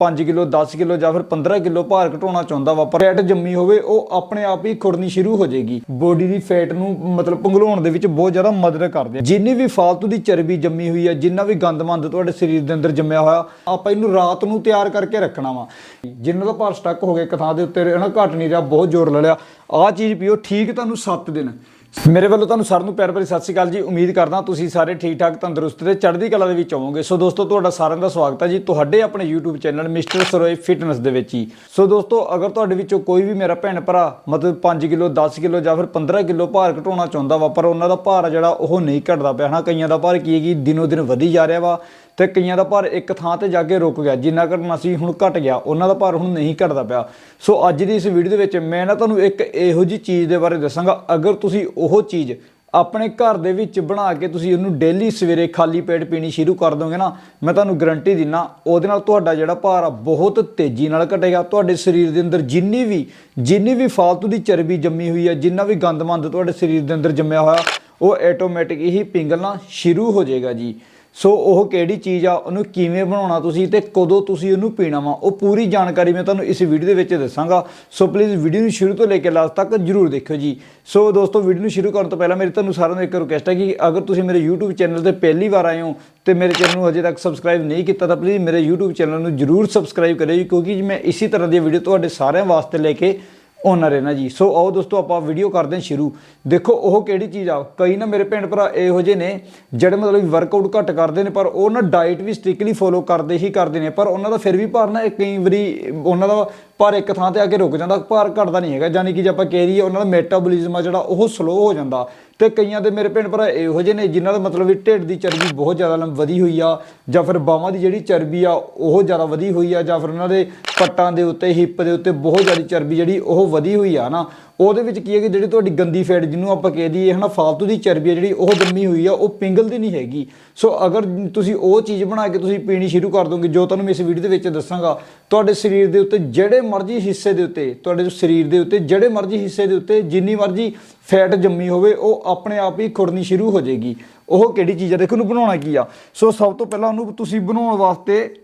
5 kilo 10 kilo ਜਾਂ ਫਿਰ 15 kilo ਭਾਰ ਘਟਾਉਣਾ ਚਾਹੁੰਦਾ ਵਾ, ਪਰ ਫੈਟ ਜੰਮੀ ਹੋਵੇ, ਉਹ ਆਪਣੇ ਆਪ ਹੀ ਖੁਰਨੀ ਸ਼ੁਰੂ ਹੋ ਜਾਏਗੀ। ਬੋਡੀ ਦੀ ਫੈਟ ਨੂੰ ਮਤਲਬ ਪੰਘਲਾਉਣ ਦੇ ਵਿੱਚ ਬਹੁਤ ਜ਼ਿਆਦਾ ਮਦਦ ਕਰਦੇ ਆ ਜਿੰਨੀ ਵੀ ਫਾਲਤੂ ਦੀ ਚਰਬੀ ਜੰਮੀ ਹੋਈ ਹੈ, ਜਿੰਨਾ ਵੀ ਗੰਦਮੰਦ ਤੁਹਾਡੇ ਸਰੀਰ ਦੇ ਅੰਦਰ ਜੰਮਿਆ ਹੋਇਆ, ਆਪਾਂ ਇਹਨੂੰ ਰਾਤ ਨੂੰ ਤਿਆਰ ਕਰਕੇ ਰੱਖਣਾ ਵਾ। ਜਿੰਨਾ ਦਾ ਭਾਰ ਸਟਕ ਹੋ ਗਿਆ, ਇੱਕ ਥਾਂ ਦੇ ਉੱਤੇ ਹਨਾ ਘਟ ਨਹੀਂ ਰਿਹਾ, ਬਹੁਤ ਜ਼ੋਰ ਲੈ ਲਿਆ। ਆਹ ਚੀਜ਼ ਪੀਓ, ਠੀਕ ਤੁਹਾਨੂੰ 7 ਦਿਨ। ਮੇਰੇ ਵੱਲੋਂ ਤੁਹਾਨੂੰ ਸਾਰਿਆਂ ਨੂੰ ਪਿਆਰ ਭਰੀ ਸਤਿ ਸ਼੍ਰੀ ਅਕਾਲ ਜੀ। ਉਮੀਦ ਕਰਦਾ ਤੁਸੀਂ ਸਾਰੇ ਠੀਕ ਠਾਕ ਤੰਦਰੁਸਤ ਤੇ ਚੜ੍ਹਦੀ ਕਲਾ ਦੇ ਵਿੱਚ ਹੋਵੋਗੇ। ਸੋ ਦੋਸਤੋ, ਤੁਹਾਡਾ ਸਾਰਿਆਂ ਦਾ ਸਵਾਗਤ ਹੈ ਜੀ। ਤੁਹਾਡੇ ਆਪਣੇ YouTube channel mister Saroye fitness ਦੇ ਵਿੱਚ ਹੀ। ਸੋ ਦੋਸਤੋ, ਅਗਰ ਤੁਹਾਡੇ ਵਿੱਚੋਂ ਕੋਈ ਵੀ ਮੇਰਾ ਭੈਣ ਭਰਾ ਮਤਲਬ 5 ਕਿਲੋ 10 ਕਿਲੋ ਜਾਂ ਫਿਰ 15 ਕਿਲੋ ਭਾਰ ਘਟਾਉਣਾ ਚਾਹੁੰਦਾ ਵਾ, ਪਰ ਉਹਨਾਂ ਦਾ ਭਾਰ ਆ ਜਿਹੜਾ ਉਹ ਨਹੀਂ ਘਟਦਾ ਪਿਆ। ਹਨਾ, ਕਈਆਂ ਦਾ ਭਾਰ ਕੀ ਹੈ ਕਿ ਦਿਨੋ ਦਿਨ ਵਧੀ ਜਾ ਰਿਹਾ ਵਾ। ਤੇ ਕਈਆਂ ਦਾ ਭਾਰ ਇੱਕ ਥਾਂ ਤੇ ਜਾ ਕੇ ਰੁਕ ਗਿਆ, ਜਿੰਨਾ ਘਟਣਾ ਅਸੀਂ ਹੁਣ ਘਟ ਗਿਆ, ਉਹਨਾਂ ਦਾ ਭਾਰ ਹੁਣ ਨਹੀਂ ਘਟਦਾ ਪਿਆ। ਸੋ ਅੱਜ ਦੀ ਇਸ ਵੀਡੀਓ ਦੇ ਵਿੱਚ ਮੈਂ ਨਾ ਤੁਹਾਨੂੰ ਇੱਕ ਇਹੋ ਜੀ ਚੀਜ਼ ਦੇ ਬਾਰੇ ਦੱਸਾਂਗਾ। ਅਗਰ ਤੁਸੀਂ ਉਹ ਚੀਜ਼ ਆਪਣੇ ਘਰ ਦੇ ਵਿੱਚ ਬਣਾ ਕੇ ਤੁਸੀਂ ਉਹਨੂੰ ਡੇਲੀ ਸਵੇਰੇ ਖਾਲੀ ਪੇਟ ਪੀਣੀ ਸ਼ੁਰੂ ਕਰ ਦੋਗੇ ਨਾ, ਮੈਂ ਤੁਹਾਨੂੰ ਗਰੰਟੀ ਦਿੰਨਾ, ਉਹਦੇ ਨਾਲ ਤੁਹਾਡਾ ਜਿਹੜਾ ਭਾਰ ਆ ਬਹੁਤ ਤੇਜ਼ੀ ਨਾਲ ਘਟੇਗਾ। ਤੁਹਾਡੇ ਸਰੀਰ ਦੇ ਅੰਦਰ ਜਿੰਨੀ ਵੀ ਜਿੰਨੀ ਵੀ ਫਾਲਤੂ ਦੀ ਚਰਬੀ ਜੰਮੀ ਹੋਈ ਹੈ ਜਿੰਨਾ ਵੀ ਗੰਦਮੰਦ ਤੁਹਾਡੇ ਸਰੀਰ ਦੇ ਅੰਦਰ ਜੰਮਿਆ ਹੋਇਆ, ਉਹ ਆਟੋਮੈਟਿਕ ਹੀ ਪਿੰਗਲਣਾ ਸ਼ੁਰੂ ਹੋ ਜਾਏਗਾ ਜੀ। ਸੋ ਉਹ ਕਿਹੜੀ ਚੀਜ਼ ਆ ਉਹਨੂੰ ਕਿਵੇਂ ਬਣਾਉਣਾ ਤੁਸੀਂ ਤੇ ਕਦੋਂ ਤੁਸੀਂ ਉਹਨੂੰ ਪੀਣਾ ਵਾ ਉਹ ਪੂਰੀ ਜਾਣਕਾਰੀ ਮੈਂ ਤੁਹਾਨੂੰ ਇਸ ਵੀਡੀਓ ਦੇ ਵਿੱਚ ਦੱਸਾਂਗਾ। ਸੋ ਪਲੀਜ਼ ਵੀਡੀਓ ਨੂੰ ਸ਼ੁਰੂ ਤੋਂ ਲੈ ਕੇ ਲਾਸਟ ਤੱਕ ਜਰੂਰ ਦੇਖਿਓ ਜੀ। ਸੋ ਦੋਸਤੋ ਵੀਡੀਓ ਨੂੰ ਸ਼ੁਰੂ ਕਰਨ ਤੋਂ ਪਹਿਲਾਂ ਮੇਰੀ ਤੁਹਾਨੂੰ ਸਾਰਿਆਂ ਨੂੰ ਇੱਕ ਰਿਕੁਐਸਟ ਹੈ ਕਿ ਅਗਰ ਤੁਸੀਂ ਮੇਰੇ YouTube ਚੈਨਲ ਤੇ ਪਹਿਲੀ ਵਾਰ ਆਏ ਹੋ ਤੇ ਮੇਰੇ ਚੈਨਲ ਨੂੰ ਅਜੇ ਤੱਕ ਸਬਸਕ੍ਰਾਈਬ ਨਹੀਂ ਕੀਤਾ ਤਾਂ ਪਲੀਜ਼ ਮੇਰੇ YouTube ਚੈਨਲ ਨੂੰ ਜਰੂਰ ਸਬਸਕ੍ਰਾਈਬ ਕਰਿਓ ਜੀ, ਕਿਉਂਕਿ ਮੈਂ ਇਸੇ ਤਰ੍ਹਾਂ ਦੀਆਂ ਵੀਡੀਓ ਤੁਹਾਡੇ ਸਾਰਿਆਂ ਵਾਸਤੇ ਲੈ ਕੇ ਓਨਰ ਹੈ ਨਾ ਜੀ। ਸੋ ਆਓ ਦੋਸਤੋ, ਆਪਾਂ ਵੀਡੀਓ ਕਰਦੇ ਹਾਂ ਸ਼ੁਰੂ। ਦੇਖੋ, ਉਹ ਕਿਹੜੀ ਚੀਜ਼ ਆ? ਕਈ ਨਾ ਮੇਰੇ ਭੈਣ ਭਰਾ ਇਹੋ ਜਿਹੇ ਨੇ, ਜਿਹੜੇ ਮਤਲਬ ਵਰਕਆਊਟ ਘੱਟ ਕਰਦੇ ਨੇ, ਪਰ ਉਹ ਨਾ ਡਾਈਟ ਵੀ ਸਟ੍ਰਿਕਟਲੀ ਫੋਲੋ ਕਰਦੇ ਹੀ ਕਰਦੇ ਨੇ। ਪਰ ਉਹਨਾਂ ਦਾ ਫਿਰ ਵੀ ਭਾਰ ਨਾ ਕਈ ਵਾਰੀ ਉਹਨਾਂ ਦਾ ਭਾਰ ਇੱਕ ਥਾਂ ਤੇ ਆ ਕੇ ਰੁਕ ਜਾਂਦਾ, ਭਾਰ ਘਟਦਾ ਨਹੀਂ ਹੈਗਾ। ਯਾਨੀ ਕਿ ਜੇ ਆਪਾਂ ਕਹਿ ਦਈਏ, ਉਹਨਾਂ ਦਾ ਮੈਟਾਬੋਲਿਜ਼ਮ ਆ ਜਿਹੜਾ, ਉਹ ਸਲੋ ਹੋ ਜਾਂਦਾ। ਤੇ ਕਈਆਂ ਦੇ ਮੇਰੇ ਭੈਣ ਭਰਾ ਇਹੋ ਜਿਹੇ ਨੇ ਜਿਨ੍ਹਾਂ ਦਾ ਮਤਲਬ ਵੀ ਢਿੱਡ ਦੀ ਚਰਬੀ ਬਹੁਤ ਜ਼ਿਆਦਾ ਲੰਮ ਵਧੀ ਹੋਈ ਆ, ਜਾਂ ਫਿਰ ਬਾਹਾਂ ਦੀ ਜਿਹੜੀ ਚਰਬੀ ਆ, ਉਹ ਜ਼ਿਆਦਾ ਵਧੀ ਹੋਈ ਆ, ਜਾਂ ਫਿਰ ਉਹਨਾਂ ਦੇ ਪੱਟਾਂ ਦੇ ਉੱਤੇ, ਹਿੱਪ ਦੇ ਉੱਤੇ ਬਹੁਤ ਜ਼ਿਆਦਾ ਚਰਬੀ ਜਿਹੜੀ ਉਹ ਵਧੀ ਹੋਈ ਆ ਨਾ, ਉਹਦੇ ਵਿੱਚ ਕੀ ਹੈ ਕਿ ਜਿਹੜੀ ਤੁਹਾਡੀ ਗੰਦੀ ਫੈਟ ਜਿਹਨੂੰ ਆਪਾਂ ਕਹਿ ਦਈਏ, ਹਨਾ, ਫਾਲਤੂ ਦੀ ਚਰਬੀ ਆ ਜਿਹੜੀ ਉਹ ਜੰਮੀ ਹੋਈ ਆ, ਉਹ ਪਿੰਗਲਦੀ ਨਹੀਂ ਹੈਗੀ। ਸੋ ਅਗਰ ਤੁਸੀਂ ਉਹ ਚੀਜ਼ ਬਣਾ ਕੇ ਤੁਸੀਂ ਪੀਣੀ ਸ਼ੁਰੂ ਕਰ ਦੋਗੇ, ਜੋ ਤੁਹਾਨੂੰ ਮੈਂ ਇਸ ਵੀਡੀਓ ਦੇ ਵਿੱਚ ਦੱਸਾਂਗਾ, ਤੁਹਾਡੇ ਸਰੀਰ ਦੇ ਉੱਤੇ ਜਿਹੜੇ ਮਰਜ਼ੀ ਹਿੱਸੇ ਦੇ ਉੱਤੇ, ਤੁਹਾਡੇ ਸਰੀਰ ਦੇ ਉੱਤੇ ਜਿਹੜੇ ਮਰਜ਼ੀ ਹਿੱਸੇ ਦੇ ਉੱਤੇ, ਜਿੰਨੀ ਮਰਜ਼ੀ ਫੈਟ ਜੰਮੀ ਹੋਵੇ, ਉਹ ਆਪਣੇ ਆਪ ਹੀ ਖੁਰਨੀ ਸ਼ੁਰੂ ਹੋ ਜਾਏਗੀ। ਉਹ ਕਿਹੜੀ ਚੀਜ਼ ਆ? ਦੇਖੋ ਉਹਨੂੰ ਬਣਾਉਣਾ ਕੀ ਆ? ਸੋ ਸਭ ਤੋਂ ਪਹਿਲਾਂ ਉਹਨੂੰ ਤੁਸੀਂ ਬਣਾਉਣ ਵਾਸਤੇ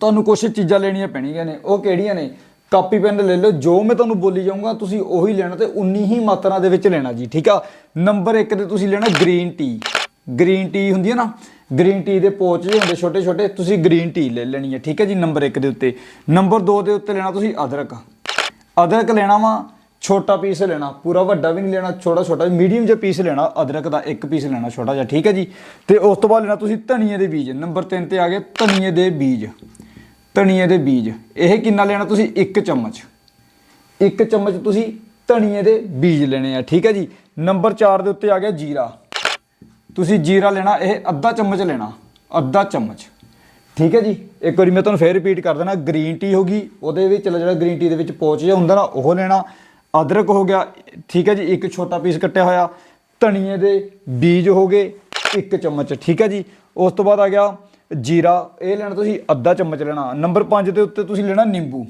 ਤੁਹਾਨੂੰ ਕੁਝ ਚੀਜ਼ਾਂ ਲੈਣੀਆਂ ਪੈਣੀਆਂ ਨੇ। ਉਹ ਕਿਹੜੀਆਂ ਨੇ? ਕਾਪੀ, ਪੈਨ ਲੈ ਲਓ, ਜੋ ਮੈਂ ਤੁਹਾਨੂੰ ਬੋਲੀ ਜਾਊਂਗਾ, ਤੁਸੀਂ ਉਹੀ ਲੈਣਾ ਤੇ ਉਨੀ ਹੀ ਮਾਤਰਾ ਦੇ ਵਿੱਚ ਲੈਣਾ ਜੀ, ਠੀਕ ਆ? ਨੰਬਰ 1 ਤੇ ਤੁਸੀਂ ਲੈਣਾ ਗ੍ਰੀਨ ਟੀ। ਗ੍ਰੀਨ ਟੀ ਹੁੰਦੀ ਹੈ ਨਾ, ਗ੍ਰੀਨ ਟੀ ਦੇ ਪੋਚ ਜਿਹੇ ਹੁੰਦੇ ਛੋਟੇ ਛੋਟੇ ਤੁਸੀਂ ਗ੍ਰੀਨ ਟੀ ਲੈ ਲੈਣੀ ਹੈ ਠੀਕ ਹੈ ਜੀ, ਨੰਬਰ 1 ਦੇ ਉੱਤੇ। ਨੰਬਰ 2 ਦੇ ਉੱਤੇ ਲੈਣਾ ਤੁਸੀਂ ਅਦਰਕ। ਅਦਰਕ ਲੈਣਾ ਵਾ ਛੋਟਾ ਪੀਸ ਲੈਣਾ, ਪੂਰਾ ਵੱਡਾ ਵੀ ਨਹੀਂ ਲੈਣਾ, ਛੋਟਾ ਛੋਟਾ ਮੀਡੀਅਮ ਜਿਹਾ ਪੀਸ ਲੈਣਾ, ਅਦਰਕ ਦਾ ਇੱਕ ਪੀਸ ਲੈਣਾ, ਛੋਟਾ ਜਿਹਾ, ਠੀਕ ਹੈ ਜੀ? ਤੇ ਉਸ ਤੋਂ ਬਾਅਦ ਲੈਣਾ ਤੁਸੀਂ ਧਨੀਏ ਦੇ ਬੀਜ, ਨੰਬਰ 3 ਤੇ ਆ ਗਏ ਧਨੀਏ ਦੇ ਬੀਜ, ਧਨੀਏ ਦੇ ਬੀਜ। ਇਹ ਕਿੰਨਾ ਲੈਣਾ ਤੁਸੀਂ? 1 ਚਮਚ। 1 ਚਮਚ ਤੁਸੀਂ ਧਨੀਏ ਦੇ ਬੀਜ ਲੈਣੇ ਆ, ਠੀਕ ਹੈ ਜੀ? ਨੰਬਰ 4 ਦੇ ਉੱਤੇ ਆ ਗਿਆ ਜੀਰਾ। ਤੁਸੀਂ ਜੀਰਾ ਲੈਣਾ, ਇਹ ਅੱਧਾ ਚਮਚ ਲੈਣਾ, ਅੱਧਾ ਚਮਚ। ਠੀਕ ਹੈ ਜੀ? ਇੱਕ ਵਾਰੀ ਮੈਂ ਤੁਹਾਨੂੰ ਫੇਰ ਰਿਪੀਟ ਕਰ ਦੇਣਾ ਗ੍ਰੀਨ ਟੀ ਹੋ ਗਈ, ਉਹਦੇ ਵਿੱਚ ਜਿਹੜਾ ਗ੍ਰੀਨ ਟੀ ਦੇ ਵਿੱਚ ਪੋਚ ਜਿਹਾ ਹੁੰਦਾ ਨਾ, ਉਹ ਲੈਣਾ। ਅਦਰਕ ਹੋ ਗਿਆ, ਠੀਕ ਹੈ ਜੀ, ਇੱਕ ਛੋਟਾ ਪੀਸ ਕੱਟਿਆ ਹੋਇਆ, ਧਨੀਏ ਦੇ ਬੀਜ ਹੋ ਗਏ ਇੱਕ ਚਮਚ, ਠੀਕ ਹੈ ਜੀ। ਉਸ ਤੋਂ ਬਾਅਦ ਆ ਗਿਆ ਜੀਰਾ, ਇਹ ਲੈਣਾ ਤੁਸੀਂ ਅੱਧਾ ਚਮਚ ਲੈਣਾ। ਨੰਬਰ 5 ਦੇ ਉੱਤੇ ਤੁਸੀਂ ਲੈਣਾ ਨਿੰਬੂ।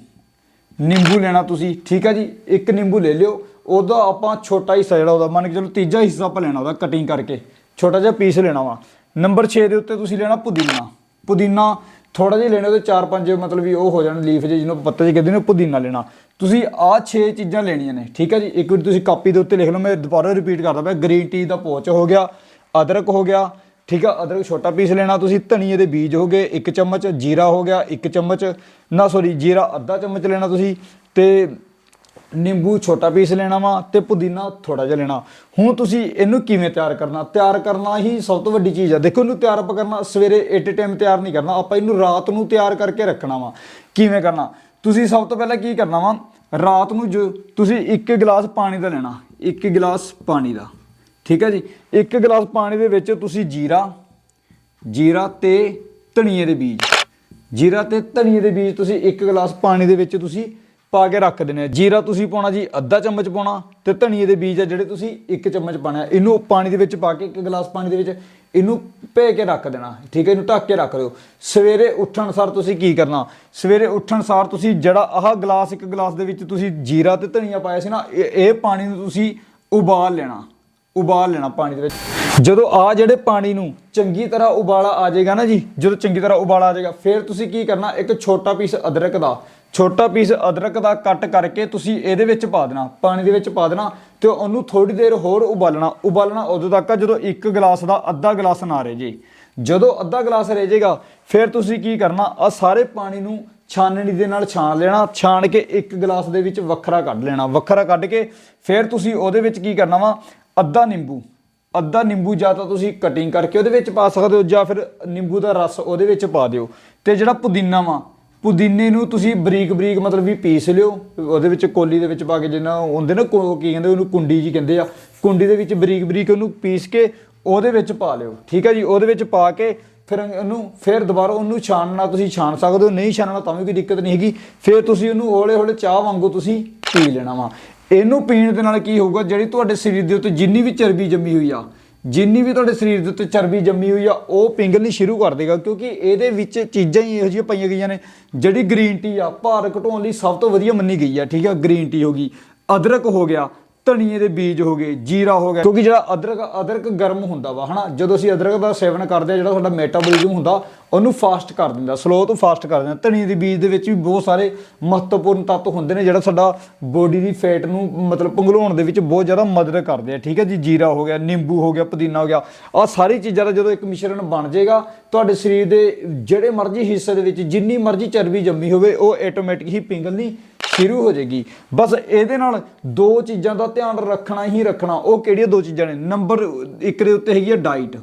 ਨਿੰਬੂ ਲੈਣਾ ਤੁਸੀਂ, ਠੀਕ ਹੈ ਜੀ, ਇੱਕ ਨਿੰਬੂ ਲੈ ਲਿਓ। ਉਹਦਾ ਆਪਾਂ ਛੋਟਾ ਹਿੱਸਾ ਜਿਹੜਾ ਉਹਦਾ, ਮੰਨ ਕੇ ਚਲੋ ਤੀਜਾ ਹਿੱਸਾ ਆਪਾਂ ਲੈਣਾ ਉਹਦਾ ਕਟਿੰਗ ਕਰਕੇ, ਛੋਟਾ ਜਿਹਾ ਪੀਸ ਲੈਣਾ ਵਾ। ਨੰਬਰ 6 ਦੇ ਉੱਤੇ ਤੁਸੀਂ ਲੈਣਾ ਪੁਦੀਨਾ। ਪੁਦੀਨਾ ਥੋੜਾ ਜਿਹਾ ਲੈਣੇ ਉਹਦੇ 4-5 ਮਤਲਬ ਵੀ ਉਹ ਹੋ ਜਾਣ, ਲੀਫ ਜੇ ਜਿਹਨੂੰ ਪੱਤੇ ਜਿਹੇ ਕਹਿੰਦੇ ਨੇ, ਉਹ ਪੁਦੀਨਾ ਲੈਣਾ। ਤੁਸੀਂ ਆਹ 6 ਚੀਜ਼ਾਂ ਲੈਣੀਆਂ ਨੇ, ਠੀਕ ਹੈ ਜੀ? ਇੱਕ ਵਾਰੀ ਤੁਸੀਂ ਕਾਪੀ ਦੇ ਉੱਤੇ ਲਿਖ ਲਓ, ਮੈਂ ਦੁਬਾਰਾ ਰਿਪੀਟ ਕਰਦਾ ਪਿਆ ਗ੍ਰੀਨ ਟੀ ਦਾ ਪੋਚ ਹੋ ਗਿਆ, ਅਦਰਕ ਹੋ ਗਿਆ, ਠੀਕ ਆ ਅਦਰਕ ਛੋਟਾ ਪੀਸ ਲੈਣਾ, ਤੁਸੀਂ ਧਨੀਏ ਦੇ ਬੀਜ ਹੋ ਗਏ 1 ਚਮਚ, ਜੀਰਾ ਹੋ ਗਿਆ 1 ਚਮਚ, ਨਾ ਸੌਰੀ ਜੀਰਾ ਅੱਧਾ ਚਮਚ ਲੈਣਾ ਤੁਸੀਂ, ਤੇ ਨਿੰਬੂ ਛੋਟਾ ਪੀਸ ਲੈਣਾ ਵਾ ਤੇ ਪੁਦੀਨਾ ਥੋੜਾ ਜਿਹਾ ਲੈਣਾ। ਹੁਣ ਤੁਸੀਂ ਇਹਨੂੰ ਕਿਵੇਂ ਤਿਆਰ ਕਰਨਾ? ਤਿਆਰ ਕਰਨਾ ਹੀ ਸਭ ਤੋਂ ਵੱਡੀ ਚੀਜ਼ ਆ। ਦੇਖੋ, ਇਹਨੂੰ ਤਿਆਰ ਆਪਾਂ ਕਰਨਾ, ਸਵੇਰੇ ਏਟ ਟਾਈਮ ਤਿਆਰ ਨਹੀਂ ਕਰਨਾ। ਆਪਾਂ ਇਹਨੂੰ ਰਾਤ ਨੂੰ ਤਿਆਰ ਕਰਕੇ ਰੱਖਣਾ ਵਾ। ਕਿਵੇਂ ਕਰਨਾ? ਤੁਸੀਂ ਸਭ ਤੋਂ ਪਹਿਲਾਂ ਕੀ ਕਰਨਾ ਵਾ? ਰਾਤ ਨੂੰ ਜੋ ਤੁਸੀਂ ਇੱਕ ਗਲਾਸ ਪਾਣੀ ਦਾ ਲੈਣਾ। ਇੱਕ ਗਲਾਸ ਪਾਣੀ ਦਾ। ਠੀਕ ਹੈ ਜੀ? ਇੱਕ ਗਲਾਸ ਪਾਣੀ ਦੇ ਵਿੱਚ ਤੁਸੀਂ ਜੀਰਾ ਜੀਰਾ ਤੇ ਧਨੀਏ ਦੇ ਬੀਜ। ਜੀਰਾ ਤੇ ਧਨੀਏ ਦੇ ਬੀਜ ਤੁਸੀਂ ਇੱਕ ਗਲਾਸ ਪਾਣੀ ਦੇ ਵਿੱਚ ਤੁਸੀਂ ਪਾ ਕੇ ਰੱਖ ਦੇਣੇ ਆ। ਜੀਰਾ ਤੁਸੀਂ ਪਾਉਣਾ ਜੀ, ਅੱਧਾ ਚਮਚ ਪਾਉਣਾ ਤੇ ਧਨੀਏ ਦੇ ਬੀਜ ਆ ਜਿਹੜੇ ਤੁਸੀਂ ਇੱਕ ਚਮਚ ਪਾਣਾ ਇਹਨੂੰ ਪਾਣੀ ਦੇ ਵਿੱਚ ਪਾ ਕੇ, ਇੱਕ ਗਲਾਸ ਪਾਣੀ ਦੇ ਵਿੱਚ ਇਹਨੂੰ ਭੇ ਕੇ ਰੱਖ ਦੇਣਾ। ਠੀਕ ਹੈ, ਇਹਨੂੰ ਢੱਕ ਕੇ ਰੱਖ ਦਿਓ। ਸਵੇਰੇ ਉੱਠਣ ਸਾਰ ਤੁਸੀਂ ਕੀ ਕਰਨਾ? ਸਵੇਰੇ ਉੱਠਣ ਸਾਰ ਤੁਸੀਂ ਜਿਹੜਾ ਆਹ ਗਲਾਸ, ਇੱਕ ਗਲਾਸ ਦੇ ਵਿੱਚ ਤੁਸੀਂ ਜੀਰਾ ਤੇ ਧਨੀਆ ਪਾਇਆ ਸੀ ਨਾ, ਇਹ ਇਹ ਪਾਣੀ ਨੂੰ ਤੁਸੀਂ ਉਬਾਲ ਲੈਣਾ। ਉਬਾਲ ਲੈਣਾ ਪਾਣੀ ਦੇ ਵਿੱਚ। ਜਦੋਂ ਆ ਜਿਹੜੇ ਪਾਣੀ ਨੂੰ ਚੰਗੀ ਤਰ੍ਹਾਂ ਉਬਾਲਾ ਆ ਜਾਏਗਾ ਨਾ ਜੀ, ਜਦੋਂ ਚੰਗੀ ਤਰ੍ਹਾਂ ਉਬਾਲਾ ਆ ਜਾਏਗਾ, ਫਿਰ ਤੁਸੀਂ ਕੀ ਕਰਨਾ? ਇੱਕ ਛੋਟਾ ਪੀਸ ਅਦਰਕ ਦਾ ਛੋਟਾ ਪੀਸ ਅਦਰਕ ਦਾ ਕੱਟ ਕਰਕੇ ਤੁਸੀਂ ਇਹਦੇ ਵਿੱਚ ਪਾ ਦੇਣਾ, ਪਾਣੀ ਦੇ ਵਿੱਚ ਪਾ ਦੇਣਾ ਤੇ ਉਹਨੂੰ ਥੋੜੀ ਦੇਰ ਹੋਰ ਉਬਾਲਣਾ। ਉਬਾਲਣਾ ਉਦੋਂ ਤੱਕ ਆ ਜਦੋਂ ਇੱਕ ਗਲਾਸ ਦਾ ਅੱਧਾ ਗਲਾਸ ਨਾ ਰਹਿ ਜੇ। ਜਦੋਂ ਅੱਧਾ ਗਲਾਸ ਰਹਿ ਜਾਏਗਾ ਫਿਰ ਤੁਸੀਂ ਕੀ ਕਰਨਾ ਆ ਸਾਰੇ ਪਾਣੀ ਨੂੰ ਛਾਨਣੀ ਦੇ ਨਾਲ ਛਾਣ ਲੈਣਾ, ਛਾਣ ਕੇ ਇੱਕ ਗਲਾਸ ਦੇ ਵਿੱਚ ਵੱਖਰਾ ਕੱਢ ਲੈਣਾ। ਵੱਖਰਾ ਕੱਢ ਕੇ ਫਿਰ ਤੁਸੀਂ ਉਹਦੇ ਵਿੱਚ ਕੀ ਕਰਨਾ ਵਾ, ਅੱਧਾ ਨਿੰਬੂ। ਅੱਧਾ ਨਿੰਬੂ ਜਾਂ ਤਾਂ ਤੁਸੀਂ ਕਟਿੰਗ ਕਰਕੇ ਉਹਦੇ ਵਿੱਚ ਪਾ ਸਕਦੇ ਹੋ ਜਾਂ ਫਿਰ ਨਿੰਬੂ ਦਾ ਰਸ ਉਹਦੇ ਵਿੱਚ ਪਾ ਦਿਓ। ਤੇ ਜਿਹੜਾ ਪੁਦੀਨਾ ਵਾ ਪੁਦੀਨੇ ਨੂੰ ਤੁਸੀਂ ਬਰੀਕ ਬਰੀਕ ਮਤਲਬ ਵੀ ਪੀਸ ਲਿਓ, ਉਹਦੇ ਵਿੱਚ ਕੋਲੀ ਦੇ ਵਿੱਚ ਪਾ ਕੇ ਜਿੰਨਾ ਹੁੰਦੇ ਨਾ, ਕੋ- ਕੀ ਕਹਿੰਦੇ ਉਹਨੂੰ, ਕੁੰਡੀ ਜੀ ਕਹਿੰਦੇ ਆ। ਕੁੰਡੀ ਦੇ ਵਿੱਚ ਬਰੀਕ ਬਰੀਕ ਉਹਨੂੰ ਪੀਸ ਕੇ ਉਹਦੇ ਵਿੱਚ ਪਾ ਲਿਓ, ਠੀਕ ਹੈ ਜੀ? ਉਹਦੇ ਵਿੱਚ ਪਾ ਕੇ ਫਿਰ ਉਹਨੂੰ, ਫਿਰ ਦੁਬਾਰਾ ਉਹਨੂੰ ਛਾਣਨਾ ਤੁਸੀਂ ਛਾਣ ਸਕਦੇ ਹੋ, ਨਹੀਂ ਛਾਣਨਾ ਤਾਂ ਵੀ ਕੋਈ ਦਿੱਕਤ ਨਹੀਂ ਹੈਗੀ। ਫਿਰ ਤੁਸੀਂ ਉਹਨੂੰ ਹੌਲੇ ਹੌਲੇ ਚਾਹ ਵਾਂਗੂ ਤੁਸੀਂ ਪੀ ਲੈਣਾ ਵਾ। ਇਹਨੂੰ ਪੀਣ ਦੇ ਨਾਲ ਕੀ ਹੋਊਗਾ, ਜਿਹੜੀ ਤੁਹਾਡੇ ਸਰੀਰ ਦੇ ਉੱਤੇ ਜਿੰਨੀ ਵੀ ਚਰਬੀ ਜੰਮੀ ਹੋਈ ਆ ਜਿੰਨੀ ਵੀ ਤੁਹਾਡੇ ਸਰੀਰ ਦੇ ਉੱਤੇ ਚਰਬੀ ਜੰਮੀ ਹੋਈ ਆ, ਉਹ ਪਿੰਗਲਣੀ ਸ਼ੁਰੂ ਕਰ ਦੇਗਾ, ਕਿਉਂਕਿ ਇਹਦੇ ਵਿੱਚ ਚੀਜ਼ਾਂ ਹੀ ਇਹੋ ਜਿਹੀਆਂ ਪਾਈਆਂ ਗਈਆਂ ਨੇ, ਜਿਹੜੀ ਗ੍ਰੀਨ ਟੀ ਆ, ਭਾਰ ਘਟਾਉਣ ਲਈ ਸਭ ਤੋਂ ਵਧੀਆ ਮੰਨੀ ਗਈ ਆ, ਠੀਕ ਆ ਗ੍ਰੀਨ ਟੀ ਹੋ ਗਈ, ਅਦਰਕ ਹੋ ਗਿਆ ਧਨੀਏ ਦੇ ਬੀਜ ਹੋ ਗਏ, ਜੀਰਾ ਹੋ ਗਿਆ। ਕਿਉਂਕਿ ਜਿਹੜਾ ਅਦਰਕ ਅਦਰਕ ਗਰਮ ਹੁੰਦਾ ਵਾ, ਹਨਾ? ਜਦੋਂ ਅਸੀਂ ਅਦਰਕ ਦਾ ਸੇਵਨ ਕਰਦੇ ਆ, ਜਿਹੜਾ ਸਾਡਾ ਮੈਟਾਬੋਲਿਜ਼ਮ ਹੁੰਦਾ, ਉਹਨੂੰ ਫਾਸਟ ਕਰ ਦਿੰਦਾ ਸਲੋ ਤੋਂ ਫਾਸਟ ਕਰ ਦਿੰਦਾ। ਧਨੀਏ ਦੇ ਬੀਜ ਦੇ ਵਿੱਚ ਵੀ ਬਹੁਤ ਸਾਰੇ ਮਹੱਤਵਪੂਰਨ ਤੱਤ ਹੁੰਦੇ ਨੇ, ਜਿਹੜਾ ਸਾਡਾ ਬੋਡੀ ਦੀ ਫੈਟ ਨੂੰ ਮਤਲਬ ਪੰਘਲਾਉਣ ਦੇ ਵਿੱਚ ਬਹੁਤ ਜ਼ਿਆਦਾ ਮਦਦ ਕਰਦੇ ਆ, ਠੀਕ ਹੈ ਜੀ? ਜੀਰਾ ਹੋ ਗਿਆ, ਨਿੰਬੂ ਹੋ ਗਿਆ, ਪੁਦੀਨਾ ਹੋ ਗਿਆ। ਆ ਸਾਰੀ ਚੀਜ਼ਾਂ ਦਾ ਜਦੋਂ ਇੱਕ ਮਿਸ਼ਰਣ ਬਣ ਜਾਏਗਾ, ਤੁਹਾਡੇ ਸਰੀਰ ਦੇ ਜਿਹੜੇ ਮਰਜ਼ੀ ਹਿੱਸੇ ਦੇ ਵਿੱਚ ਜਿੰਨੀ ਮਰਜ਼ੀ ਚਰਬੀ ਜੰਮੀ ਹੋਵੇ, ਉਹ ਆਟੋਮੈਟਿਕ ਹੀ ਪਿੰਗਲਣੀ ਸ਼ੁਰੂ ਹੋ ਜਾਏਗੀ। ਬਸ ਇਹਦੇ ਨਾਲ ਦੋ ਚੀਜ਼ਾਂ ਦਾ ਧਿਆਨ ਰੱਖਣਾ ਹੀ ਰੱਖਣਾ। ਉਹ ਕਿਹੜੀਆਂ ਦੋ ਚੀਜ਼ਾਂ ਨੇ? ਨੰਬਰ ਇੱਕ ਦੇ ਉੱਤੇ ਹੈਗੀ ਹੈ ਡਾਈਟ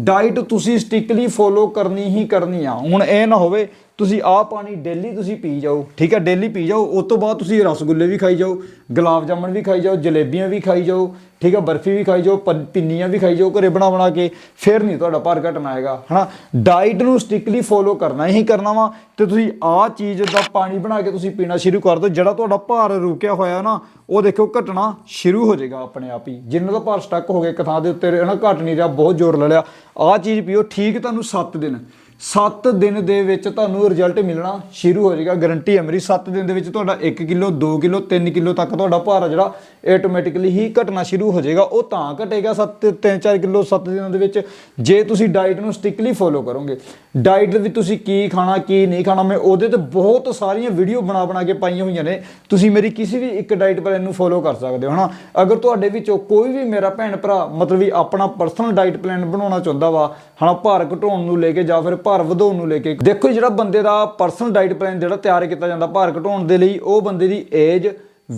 ਡਾਈਟ ਤੁਸੀਂ ਸਟ੍ਰਿਕਟਲੀ ਫੋਲੋ ਕਰਨੀ ਹੀ ਕਰਨੀ ਆ। ਹੁਣ ਇਹ ਨਾ ਹੋਵੇ ਤੁਸੀਂ ਆਹ ਪਾਣੀ ਡੇਲੀ ਤੁਸੀਂ ਪੀ ਜਾਓ, ਠੀਕ ਹੈ? ਡੇਲੀ ਪੀ ਜਾਓ, ਉਸ ਤੋਂ ਬਾਅਦ ਤੁਸੀਂ ਰਸਗੁੱਲੇ ਵੀ ਖਾਈ ਜਾਓ, ਗੁਲਾਬ ਜਾਮਣ ਵੀ ਖਾਈ ਜਾਓ, ਜਲੇਬੀਆਂ ਵੀ ਖਾਈ ਜਾਓ, ਠੀਕ ਹੈ? ਬਰਫੀ ਵੀ ਖਾਈ ਜਾਓ ਪਿੰਨੀਆਂ ਵੀ ਖਾਈ ਜਾਓ, ਘਰੇ ਬਣਾ ਬਣਾ ਕੇ, ਫਿਰ ਨਹੀਂ ਤੁਹਾਡਾ ਭਾਰ ਘਟਣਾ ਆਏਗਾ ਹਨਾ? ਡਾਈਟ ਨੂੰ ਸਟ੍ਰਿਕਟਲੀ ਫੋਲੋ ਕਰਨਾ ਹੀ ਕਰਨਾ ਵਾ, ਤੇ ਤੁਸੀਂ ਆਹ ਚੀਜ਼ ਦਾ ਪਾਣੀ ਬਣਾ ਕੇ ਤੁਸੀਂ ਪੀਣਾ ਸ਼ੁਰੂ ਕਰ ਦਿਓ, ਜਿਹੜਾ ਤੁਹਾਡਾ ਭਾਰ ਰੁਕਿਆ ਹੋਇਆ ਨਾ, ਉਹ ਦੇਖੋ ਘਟਣਾ ਸ਼ੁਰੂ ਹੋ ਜਾਏਗਾ ਆਪਣੇ ਆਪ ਹੀ। ਜਿੰਨਾ ਦਾ ਭਾਰ ਸਟਕ ਹੋ ਗਿਆ, ਇੱਕ ਥਾਂ ਦੇ ਉੱਤੇ ਹਨਾ ਘਟ ਨਹੀਂ ਰਿਹਾ, ਬਹੁਤ ਜ਼ੋਰ ਲੈ ਲਿਆ। ਆਹ ਚੀਜ਼ ਪੀਓ, ਠੀਕ ਤੁਹਾਨੂੰ 7 ਦਿਨ। 7 ਦਿਨ ਦੇ ਵਿੱਚ ਤੁਹਾਨੂੰ ਰਿਜ਼ਲਟ ਮਿਲਣਾ ਸ਼ੁਰੂ ਹੋ ਜਾਏਗਾ ਗਰੰਟੀ ਹੈ ਮੇਰੀ। 7 ਦਿਨ ਦੇ ਵਿੱਚ ਤੁਹਾਡਾ 1 ਕਿਲੋ 2 ਕਿਲੋ 3 ਕਿਲੋ ਤੱਕ ਤੁਹਾਡਾ ਭਾਰ ਜਿਹੜਾ ਆਟੋਮੈਟਿਕਲੀ ਹੀ ਘਟਣਾ ਸ਼ੁਰੂ ਹੋ ਜਾਏਗਾ। ਉਹ ਤਾਂ ਘਟੇਗਾ 7 3-4 ਕਿਲੋ 7 ਦਿਨਾਂ ਦੇ ਵਿੱਚ। ਜੇ ਤੁਸੀਂ ਡਾਈਟ ਨੂੰ ਸਟ੍ਰਿਕਟਲੀ ਫੋਲੋ ਕਰੋਗੇ ਡਾਈਟ ਦੇ ਵਿੱਚ ਤੁਸੀਂ ਕੀ ਖਾਣਾ, ਕੀ ਨਹੀਂ ਖਾਣਾ, ਮੈਂ ਉਹਦੇ ਤੇ ਬਹੁਤ ਸਾਰੀਆਂ ਵੀਡੀਓ ਬਣਾ ਬਣਾ ਕੇ ਪਾਈਆਂ ਹੋਈਆਂ ਨੇ। ਤੁਸੀਂ ਮੇਰੀ ਕਿਸੇ ਵੀ ਇੱਕ ਡਾਈਟ ਪਲਾਨ ਨੂੰ ਫੋਲੋ ਕਰ ਸਕਦੇ ਹੋ, ਹਨਾ? ਅਗਰ ਤੁਹਾਡੇ ਵਿੱਚੋਂ ਕੋਈ ਵੀ ਮੇਰਾ ਭੈਣ ਭਰਾ, ਮਤਲਬ ਵੀ ਆਪਣਾ ਪਰਸਨਲ ਡਾਈਟ ਪਲਾਨ ਬਣਾਉਣਾ ਚਾਹੁੰਦਾ ਵਾ, ਹਨਾ, ਭਾਰ ਘਟਾਉਣ ਨੂੰ ਲੈ ਕੇ ਜਾਂ ਫਿਰ ਭਾਰ ਵਧਾਉਣ ਨੂੰ ਲੈ ਕੇ। ਦੇਖੋ ਜਿਹੜਾ ਬੰਦੇ ਦਾ ਪਰਸਨਲ ਡਾਈਟ ਪਲਾਨ ਜਿਹੜਾ ਤਿਆਰ ਕੀਤਾ ਜਾਂਦਾ ਭਾਰ ਘਟਾਉਣ ਦੇ ਲਈ, ਉਹ ਬੰਦੇ ਦੀ ਏਜ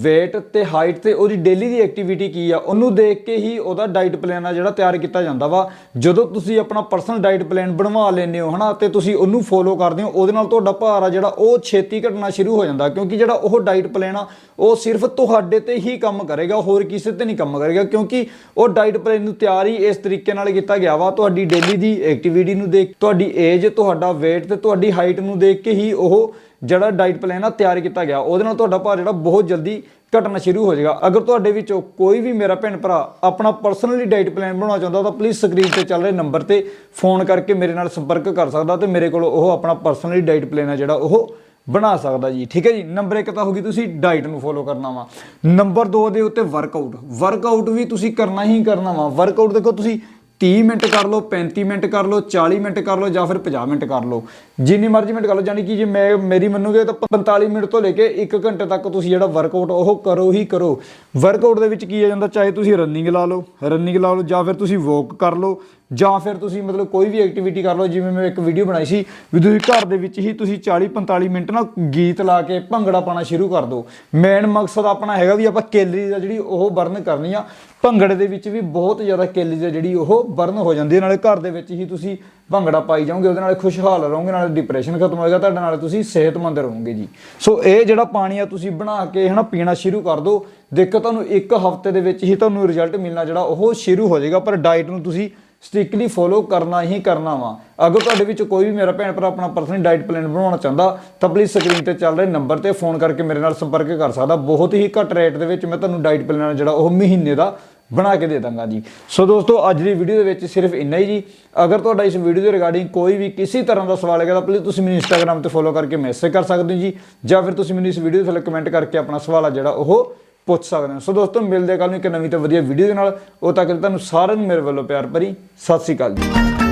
weight ਤੇ ਹਾਈਟ ਤੇ ਉਹਦੀ ਡੇਲੀ ਦੀ ਐਕਟੀਵਿਟੀ ਕੀ ਆ, ਉਹਨੂੰ ਦੇਖ ਕੇ ਹੀ ਉਹਦਾ ਡਾਈਟ ਪਲਾਨ ਆ ਜਿਹੜਾ ਤਿਆਰ ਕੀਤਾ ਜਾਂਦਾ ਵਾ। ਜਦੋਂ ਤੁਸੀਂ ਆਪਣਾ ਪਰਸਨਲ ਡਾਈਟ ਪਲਾਨ ਬਣਵਾ ਲੈਂਦੇ ਹੋ, ਹਨਾ, ਤੇ ਤੁਸੀਂ ਉਹਨੂੰ ਫੋਲੋ ਕਰਦੇ ਹੋ, ਉਹਦੇ ਨਾਲ ਤੁਹਾਡਾ ਭਾਰ ਆ ਜਿਹੜਾ, ਉਹ ਛੇਤੀ ਘਟਣਾ ਸ਼ੁਰੂ ਹੋ ਜਾਂਦਾ, ਕਿਉਂਕਿ ਜਿਹੜਾ ਉਹ ਡਾਈਟ ਪਲਾਨ ਆ, ਉਹ ਸਿਰਫ ਤੁਹਾਡੇ ਤੇ ਹੀ ਕੰਮ ਕਰੇਗਾ, ਹੋਰ ਕਿਸੇ ਤੇ ਨਹੀਂ ਕੰਮ ਕਰੇਗਾ, ਕਿਉਂਕਿ ਉਹ ਡਾਈਟ ਪਲਾਨ ਨੂੰ ਤਿਆਰ ਹੀ ਇਸ ਤਰੀਕੇ ਨਾਲ ਕੀਤਾ ਗਿਆ ਵਾ। ਤੁਹਾਡੀ ਡੇਲੀ ਦੀ ਐਕਟੀਵਿਟੀ ਨੂੰ ਦੇਖ, ਤੁਹਾਡੀ ਏਜ ਤੁਹਾਡਾ weight ਤੇ ਤੁਹਾਡੀ ਹਾਈਟ ਨੂੰ ਦੇਖ ਕੇ ਹੀ ਉਹ ਜਿਹੜਾ ਡਾਈਟ ਪਲਾਨ ਆ, ਤਿਆਰ ਕੀਤਾ ਗਿਆ। ਉਹਦੇ ਨਾਲ ਤੁਹਾਡਾ ਭਾਰ ਜਿਹੜਾ ਬਹੁਤ ਜਲਦੀ ਘਟਣਾ ਸ਼ੁਰੂ ਹੋ ਜਾਏਗਾ। ਅਗਰ ਤੁਹਾਡੇ ਵਿੱਚੋਂ ਕੋਈ ਵੀ ਮੇਰਾ ਭੈਣ ਭਰਾ ਆਪਣਾ ਪਰਸਨਲੀ ਡਾਈਟ ਪਲਾਨ ਬਣਾਉਣਾ ਚਾਹੁੰਦਾ, ਤਾਂ ਪਲੀਜ਼ ਸਕਰੀਨ ਤੇ ਚੱਲ ਰਹੇ ਨੰਬਰ ਤੇ ਫੋਨ ਕਰਕੇ ਮੇਰੇ ਨਾਲ ਸੰਪਰਕ ਕਰ ਸਕਦਾ ਤੇ ਮੇਰੇ ਕੋਲ ਉਹ ਆਪਣਾ ਪਰਸਨਲੀ ਡਾਈਟ ਪਲਾਨ ਆ ਜਿਹੜਾ ਉਹ ਬਣਾ ਸਕਦਾ ਜੀ। ਠੀਕ ਹੈ ਜੀ? ਨੰਬਰ 1 ਤਾਂ ਹੋ ਗਈ ਤੁਸੀਂ ਡਾਈਟ ਨੂੰ ਫੋਲੋ ਕਰਨਾ ਵਾ। ਨੰਬਰ 2 ਦੇ ਉੱਤੇ ਵਰਕਆਊਟ ਵਰਕਆਊਟ ਵੀ ਤੁਸੀਂ ਕਰਨਾ ਹੀ ਕਰਨਾ ਵਾ। ਵਰਕਆਊਟ ਦੇਖੋ ਤੁਸੀਂ 30 ਮਿੰਟ ਕਰ ਲਓ 35 ਮਿੰਟ ਕਰ ਲਓ 40 ਮਿੰਟ ਕਰ ਲਓ ਜਾਂ ਫਿਰ 50 ਮਿੰਟ ਕਰ ਲਓ। ਜਿੰਨੀ ਮਰਜ਼ੀ ਮਿੰਟ ਕਰ ਲਓ ਯਾਨੀ ਕਿ ਜੇ ਮੈਂ, ਮੇਰੀ ਮੰਨੋਗੇ ਤਾਂ 45 ਮਿੰਟ ਤੋਂ ਲੈ ਕੇ 1 ਘੰਟੇ ਤੱਕ ਤੁਸੀਂ ਜਿਹੜਾ ਵਰਕਆਊਟ ਉਹ ਕਰੋ ਹੀ ਕਰੋ। ਵਰਕਆਊਟ ਦੇ ਵਿੱਚ ਕੀ ਆ ਜਾਂਦਾ, ਚਾਹੇ ਤੁਸੀਂ ਰਨਿੰਗ ਲਾ ਲਓ ਰਨਿੰਗ ਲਾ ਲਓ ਜਾਂ ਫਿਰ ਤੁਸੀਂ ਵਾਕ ਕਰ ਲਓ ਜਾਂ ਫਿਰ ਤੁਸੀਂ ਮਤਲਬ ਕੋਈ ਵੀ ਐਕਟੀਵਿਟੀ ਕਰ ਲਓ, ਜਿਵੇਂ ਮੈਂ ਇੱਕ ਵੀਡੀਓ ਬਣਾਈ ਸੀ ਵੀ ਤੁਸੀਂ ਘਰ ਦੇ ਵਿੱਚ ਹੀ ਤੁਸੀਂ 40 45 ਮਿੰਟ ਨਾ ਗੀਤ ਲਾ ਕੇ ਭੰਗੜਾ ਪਾਣਾ ਸ਼ੁਰੂ ਕਰ ਦਿਓ। ਮੇਨ ਮਕਸਦ ਆਪਣਾ ਹੈਗਾ ਵੀ ਆਪਾਂ ਕੈਲਰੀ ਦਾ ਜਿਹੜੀ ਉਹ ਬਰਨ ਕਰਨੀ ਆ, ਭੰਗੜੇ ਦੇ ਵਿੱਚ ਵੀ ਬਹੁਤ ਜ਼ਿਆਦਾ ਕੈਲਰੀ ਦਾ ਜਿਹੜੀ ਉਹ ਬਰਨ ਹੋ ਜਾਂਦੀ ਹੈ ਨਾਲੇ ਘਰ ਦੇ ਵਿੱਚ ਹੀ ਤੁਸੀਂ ਭੰਗੜਾ ਪਾਈ ਜਾਓਗੇ, ਉਹਦੇ ਨਾਲ ਖੁਸ਼ਹਾਲ ਰਹੋਗੇ, ਨਾਲੇ ਡਿਪਰੈਸ਼ਨ ਖਤਮ ਹੋਏਗਾ, ਤੁਹਾਡੇ ਨਾਲ ਤੁਸੀਂ ਸਿਹਤਮੰਦ ਰਹੋਗੇ ਜੀ। ਸੋ ਇਹ ਜਿਹੜਾ ਪਾਣੀ ਆ ਤੁਸੀਂ ਬਣਾ ਕੇ ਹਨਾ ਪੀਣਾ ਸ਼ੁਰੂ ਕਰ ਦਿਓ। ਦੇਖੋ ਤੁਹਾਨੂੰ ਇੱਕ ਹਫ਼ਤੇ ਦੇ ਵਿੱਚ ਹੀ ਤੁਹਾਨੂੰ ਰਿਜ਼ਲਟ ਮਿਲਣਾ ਜਿਹੜਾ ਉਹ ਸ਼ੁਰੂ ਹੋ ਜਾਏਗਾ, ਪਰ ਡਾਈਟ ਨੂੰ ਤੁਸੀਂ ਸਟ੍ਰਿਕਟਲੀ ਫੋਲੋ ਕਰਨਾ ਹੀ ਕਰਨਾ ਵਾ। ਅਗਰ ਤੁਹਾਡੇ ਵਿੱਚ ਕੋਈ ਵੀ ਮੇਰਾ ਭੈਣ ਭਰਾ ਆਪਣਾ ਪਰਸਨਲ ਡਾਈਟ ਪਲਾਨ ਬਣਾਉਣਾ ਚਾਹੁੰਦਾ, ਤਾਂ ਪਲੀਜ਼ ਸਕਰੀਨ ਤੇ ਚੱਲ ਰਹੇ ਨੰਬਰ ਤੇ ਫੋਨ ਕਰਕੇ ਮੇਰੇ ਨਾਲ ਸੰਪਰਕ ਕਰ ਸਕਦਾ। ਬਹੁਤ ਹੀ ਘੱਟ ਰੇਟ ਦੇ ਵਿੱਚ ਮੈਂ ਤੁਹਾਨੂੰ ਡਾਈਟ ਪਲਾਨ ਜਿਹੜਾ ਉਹ ਮਹੀਨੇ ਦਾ ਬਣਾ ਕੇ ਦੇ ਦਾਂਗਾ ਜੀ। ਸੋ ਦੋਸਤੋ, ਅੱਜ ਦੀ ਵੀਡੀਓ ਦੇ ਵਿੱਚ ਸਿਰਫ ਇੰਨਾ ਹੀ ਜੀ। ਅਗਰ ਤੁਹਾਡਾ ਇਸ ਵੀਡੀਓ ਦੇ ਰਿਗਾਰਡਿੰਗ ਕੋਈ ਵੀ ਕਿਸੇ ਤਰ੍ਹਾਂ ਦਾ ਸਵਾਲ ਹੈਗਾ, ਤਾਂ ਪਲੀਜ਼ ਤੁਸੀਂ ਮੈਨੂੰ ਇੰਸਟਾਗ੍ਰam ਤੇ ਫੋਲੋ ਕਰਕੇ ਮੈਸੇਜ ਕਰ ਸਕਦੇ ਹੋ ਜੀ। ਜਾਂ ਫਿਰ ਤੁਸੀਂ ਮੈਨੂੰ ਇਸ ਵੀਡੀਓ ਦੇ ਥੱਲੇ ਕਮੈਂਟ ਕਰਕੇ ਆਪਣਾ ਸਵਾਲ ਆ ਜਿਹੜਾ ਉਹ ਪੁੱਛ ਸਕਦੇ ਹੋ ਸੋ ਦੋਸਤੋ, ਮਿਲਦੇ ਕੱਲ ਨੂੰ ਇੱਕ ਨਵੀਂ ਤੇ ਵਧੀਆ ਵੀਡੀਓ ਦੇ ਨਾਲ। ਉਹ ਤੱਕ ਤੁਹਾਨੂੰ ਸਾਰਿਆਂ ਨੂੰ ਮੇਰੇ ਵੱਲੋਂ ਪਿਆਰ ਭਰੀ ਸਤਿ ਸ੍ਰੀ ਅਕਾਲ ਜੀ।